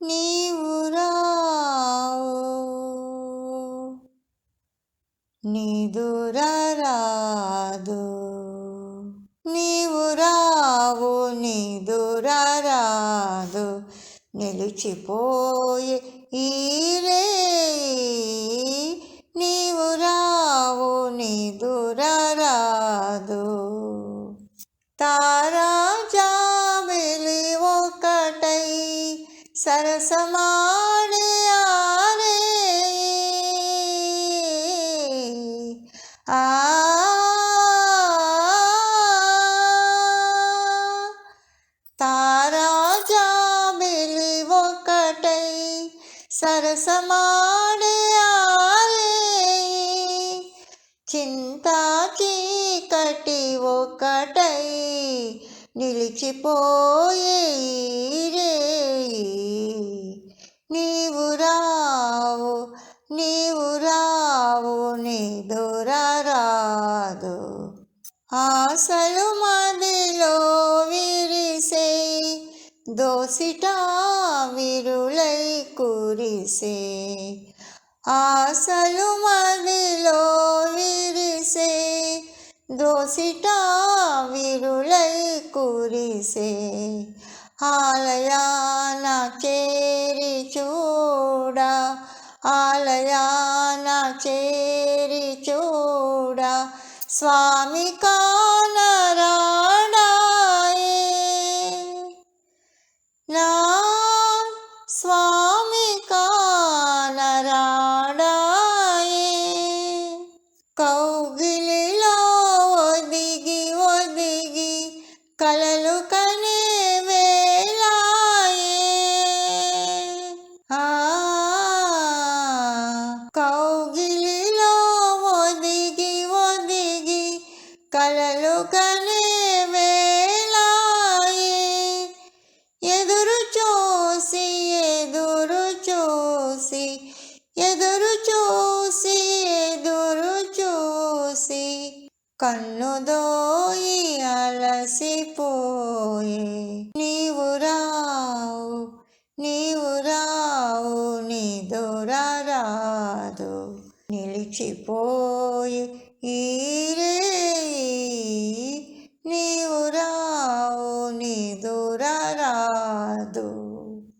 నీవు రావు. నిదురరాదు నీవు రావు నిదురరాదు నిలిచిపోయే ఈరే నీవు రావు నిదురరాదు తారా జాబిలి ఒకట సరసమాడే ఆరే ఆ. తారా ఒకటై సరసమాడే ఆరే చింతా చీకటి ఒకటై నిలిచిపోయే ఆశలు మదిలో విరిసే దోసిట విరులై కురిసే. ఆశలు మదిలో విరిసే దోసిట విరులై కురిసే. ఆలయాన చేరి చూడ ఆలయాన చేరి చూడ സ്വാമികാ కలలు కనే వేలాయే ఎదురు చూసి ఎదురు చూసి ఎదురు చూసి ఎదురు చూసి కన్ను దోయి అలసిపోయి. నీవు రావు నీ నిలిచిపోయి ఈరే నీవు